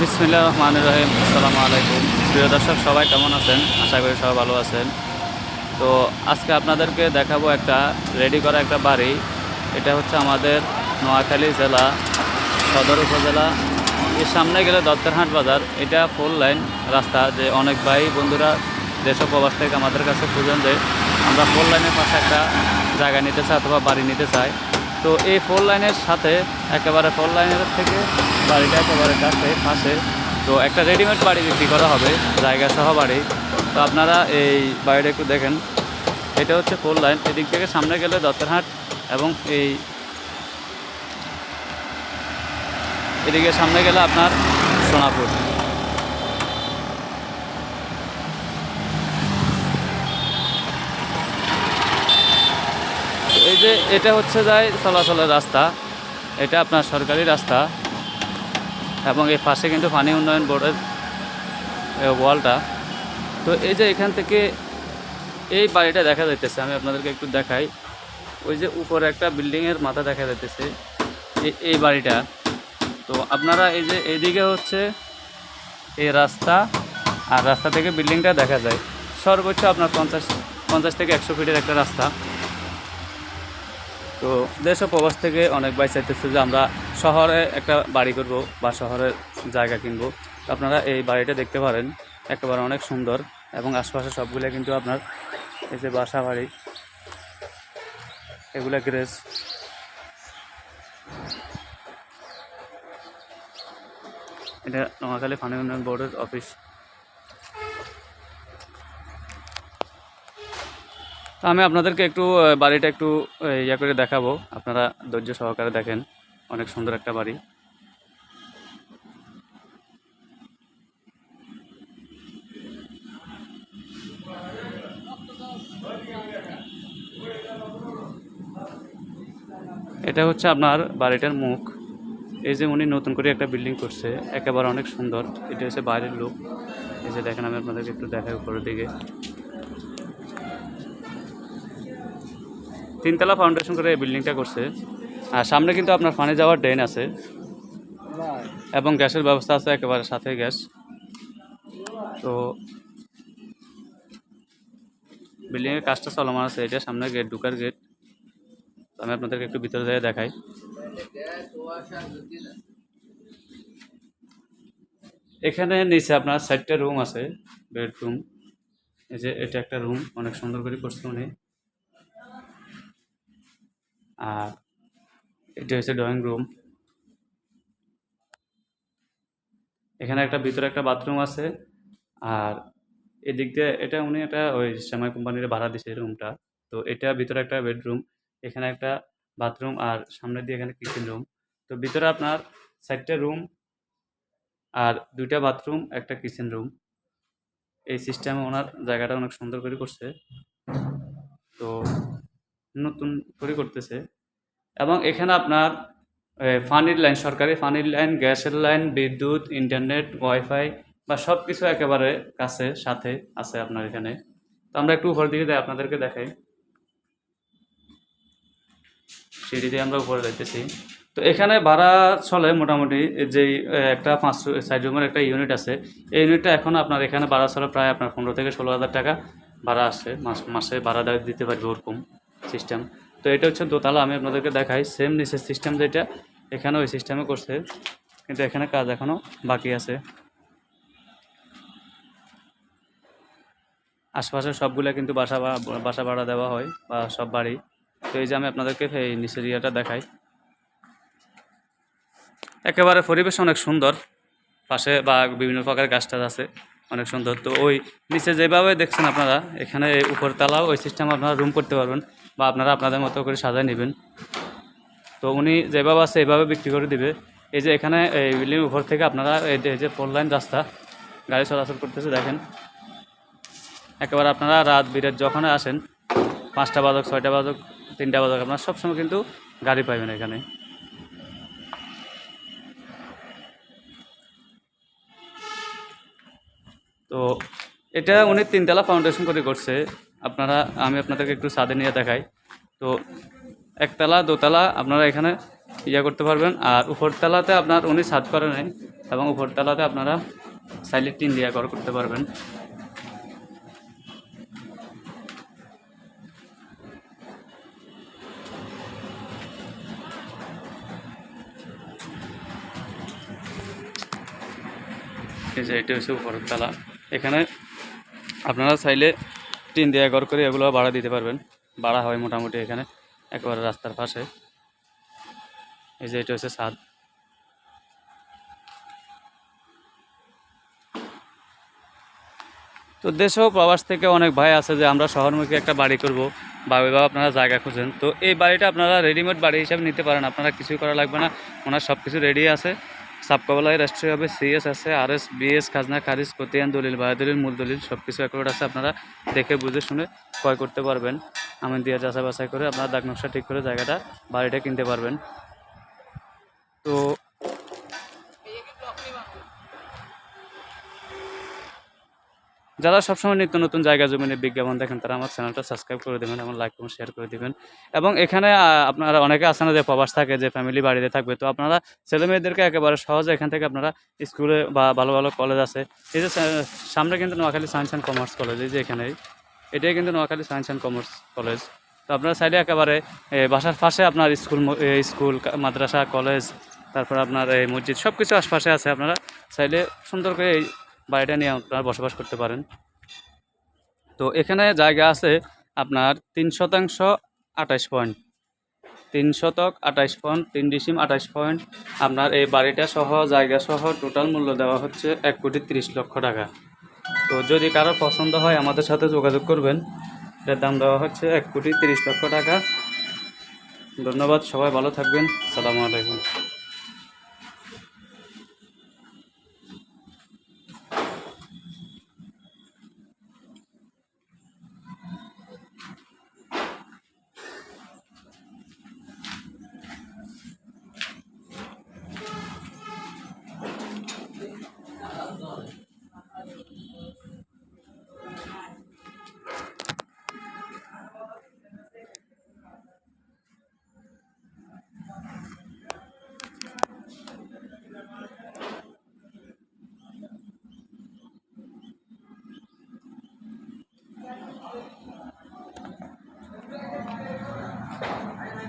বিসমিল্লা রহমান রহিম, আসসালামু আলাইকুম। প্রিয় দর্শক, সবাই কেমন আছেন? আশা করি সবাই ভালো আছেন। তো আজকে আপনাদেরকে দেখাবো একটা রেডি করা একটা বাড়ি। এটা হচ্ছে আমাদের নোয়াখালী জেলা, সদর উপজেলা। এর সামনে গেলে দত্তরহাট বাজার। এটা ফোর লাইন রাস্তা যে অনেক ভাই বন্ধুরা দেশব প্রবাস থেকে আমাদের কাছে খুঁজেন যে আমরা ফোর লাইনের পাশে একটা জায়গা নিতে চাই অথবা বাড়ি নিতে চাই। তো এই ফোর লাইনের সাথে একেবারে ফোর লাইনের থেকে বাড়িটা একেবারে কাছে, পাশে। তো একটা রেডিমেড বাড়ি বিক্রি করা হবে, জায়গা সহ বাড়ি। তো আপনারা এই বাড়িটা একটু দেখেন। এটা হচ্ছে ফোর লাইন এদিক থেকে সামনে গেলে দত্তরহাট এবং এই এদিকে সামনে গেলে আপনার সোনাপুর। যে এটা হচ্ছে যায় চলাচলের রাস্তা, এটা আপনার সরকারি রাস্তা এবং এই পাশে কিন্তু পানি উন্নয়ন বোর্ডের ওয়ালটা। তো এই যে এখান থেকে এই বাড়িটা দেখা যাইতেছে, আমি আপনাদেরকে একটু দেখাই। ওই যে উপরে একটা বিল্ডিংয়ের মাথা দেখা যাইতেছে এই- বাড়িটা। তো আপনারা এই যে এইদিকে হচ্ছে এই রাস্তা, আর রাস্তা থেকে বিল্ডিংটা দেখা যায়। সর্বোচ্চ আপনার পঞ্চাশ পঞ্চাশ থেকে একশো ফিটের একটা রাস্তা। তো দেশ প্রবাস থেকে অনেক ভাই চাইতেছে যে আমরা শহরে একটা বাড়ি করব বা শহরে জায়গা কিনবো। আপনারা এই বাড়িটা দেখতে পারেন, একেবারে অনেক সুন্দর এবং আশপাশে সবগুলো কিন্তু আপনার এই যে বাসা বাড়ি, এগুলো গ্রেস। এটা নোয়াখালী উন্নয়ন বোর্ডের অফিস। তো আমি আপনাদেরকে একটু বাড়িটা একটু ইয়া করে দেখাবো। আপনারা ধৈর্য সহকারে দেখেন, অনেক সুন্দর একটা বাড়ি। এটা হচ্ছে আপনার বাড়িটার মুখ। এই যে উনি নতুন করে একটা বিল্ডিং করছে, একেবারে অনেক সুন্দর। এটা হচ্ছে বাইরের লোক। এই যে দেখেন, আমি আপনাদেরকে একটু দেখাই উপরের দিকে। তিনতলা ফাউন্ডেশন করে এই বিল্ডিংটা করছে। আর সামনে কিন্তু আপনার পানি যাওয়ার ড্রেন আছে। এবং গ্যাসের ব্যবস্থা আছে, একেবারে সাথে গ্যাস। তো বিল্ডিংয়ের কাজটা চলমান আছে, এটা সামনে গেট ঢুকার গেট আমি আপনাদেরকে একটু ভিতরে যেয়ে দেখাই। এখানে নিচে আপনার চারটে রুম আছে বেডরুম এই যে, এটা একটা রুম অনেক সুন্দর করে করছে উনি। আর এটা হচ্ছে ড্রয়িং রুম এখানে একটা ভিতরে একটা বাথরুম আছে আর এদিক দিয়ে এটা উনি একটা ওই সেমাই কোম্পানির ভাড়া দিছে রুমটা তো এটা ভিতরে একটা বেডরুম এখানে একটা বাথরুম আর সামনে দিয়ে এখানে কিচেন রুম তো ভিতরে আপনার চারটে রুম আর দুইটা বাথরুম একটা কিচেন রুম এই সিস্টেমে ওনার জায়গাটা অনেক সুন্দর করে করছে। তো নতুন করে করতেছে। এবং এখানে আপনার ফানির লাইন, সরকারি ফানির লাইন, গ্যাসের লাইন, বিদ্যুৎ, ইন্টারনেট, ওয়াইফাই বা সব কিছু একেবারে কাছে, সাথে আছে আপনার এখানে। তো আমরা একটু উপর দিকে আপনাদেরকে দেখাই। সিঁড়ি দিয়ে আমরা উপরে যাইতেছি। তো এখানে ভাড়া চলে মোটামুটি, যেই একটা পাঁচ সাইড রুমের একটা ইউনিট আছে। এই ইউনিটটা এখন আপনার এখানে ভাড়া চলে প্রায় আপনার পনেরো থেকে ষোলো হাজার টাকা ভাড়া আসে মাস, মাসে ভাড়া দিতে পারবে ওরকম। সিস্টেম তো এটা হচ্ছে দোতলা, আমি আপনাদেরকে দেখাই। সেম নিচের সিস্টেম যেটা এখানে ওই সিস্টেমে করছে। কিন্তু এখানে কাজ এখনও বাকি আছে। আশপাশে সবগুলো কিন্তু বাসা বাসা ভাড়া দেওয়া হয়, বা সব বাড়ি। তো এই যে আমি আপনাদেরকে এই নিচের ইয়েটা দেখাই। একেবারে পরিবেশ অনেক সুন্দর। পাশে বা বিভিন্ন প্রকার গাছ টাছ আছে। অনেক সুন্দর। তো ওই নিচে যেভাবে দেখছেন আপনারা, এখানে উপরতলাও ওই সিস্টেম আপনারা রুম করতে পারবেন বা আপনারা আপনাদের মতো করে সাজায় নেবেন। তো উনি যেভাবে আছে এইভাবে বিক্রি করে দিবে। এই যে এখানে এই বিল্ডিং উপর থেকে আপনারা এই যে- এই যে ফোর লাইন রাস্তা, গাড়ি চলাচল করতেছে, দেখেন। একেবারে আপনারা রাত বিরাত যখন আসেন, পাঁচটা বাজক, ছয়টা বাজক, তিনটা বাজক, আপনারা সবসময় কিন্তু গাড়ি পাইবেন এখানে। তো এটা উনি তিনতলা ফাউন্ডেশন করে করছে। আপনারা, আমি আপনাদেরকে একটু ছাদে নিয়ে দেখাই। তো একতলা, দোতলা, আপনারা এখানে ইয়া করতে পারবেন। আর উপরতলাতে আপনার উনি ছাদ করে নাই, এবং উপরতলাতে আপনারা সাইলে টিন দিয়ে ঘর করতে পারবেন। এই যে এটা হচ্ছে উপরের তলা এখানে আপনারা চাইলে টিন দিয়ে ঘর করে এগুলো ভাড়া দিতে পারবেন। ভাড়া হয় মোটামুটি এখানে, একেবারে রাস্তার পাশে। এই যে এটা হচ্ছে ছাদ। তো দেশেও প্রবাস থেকে অনেক ভাই আছে যে আমরা শহরমুখী একটা বাড়ি করব বা বা আপনারা জায়গা খুঁজেন। তো এই বাড়িটা আপনারা রেডিমেড বাড়ি হিসাবে নিতে পারেন, আপনারা কিছুই করা লাগবে না। ওনার সব কিছু রেডি আছে। সাবকবলায় রাষ্ট্রীয়ভাবে সিএস আছে আর এস বিএস খাজনা, খারিজ কতিয়ান দলিল বায় দলিল মূল দলিল সব কিছু অ্যাকোর্ড আছে, আপনারা দেখে, বুঝে, শুনে ক্রয় করতে পারবেন। আমি দিয়ে যাচাই বাছাই করে আপনারা দাগ নকশা ঠিক করে জায়গাটা, বাড়িটা কিনতে পারবেন। তো যারা সবসময় নিত্য নতুন জায়গা জমিনের বিজ্ঞাপন দেখেন, তারা আমার চ্যানেলটা সাবস্ক্রাইব করে দেবেন এবং লাইক এবং শেয়ার করে দিবেন। এবং এখানে আপনারা অনেকে আছে না যে প্রবাস থাকে, যে ফ্যামিলি বাড়িতে থাকবে, তো আপনারা ছেলে মেয়েদেরকে একেবারে সহজে এখান থেকে আপনারা স্কুলে বা ভালো ভালো কলেজ আছে। এই যে সামনে কিন্তু Noakhali science and commerce college এই যে এখানেই, এটাই কিন্তু Noakhali science and commerce college তো আপনারা চাইলে একেবারে বাসার পাশে আপনার স্কুল স্কুল মাদ্রাসা কলেজ তারপর আপনার এই মসজিদ সব কিছু আশপাশে আছে। আপনারা চাইলে সুন্দর করে এই বাড়িটা নিয়ে আপনারা বসবাস করতে পারেন। তো এখানে জায়গা আছে আপনার তিন শতাংশ আঠাশ পয়েন্ট। তিন শতক আঠাশ পয়েন্ট, তিন ডিসিম আঠাশ পয়েন্ট। আপনার এই বাড়িটা সহ, জায়গা সহ টোটাল মূল্য দেওয়া হচ্ছে এক কোটি তিরিশ লক্ষ টাকা। তো যদি কারও পছন্দ হয় আমাদের সাথে যোগাযোগ করবেন। এটার দাম দেওয়া হচ্ছে এক কোটি তিরিশ লক্ষ টাকা। ধন্যবাদ, সবাই ভালো থাকবেন। সালামু আলাইকুম।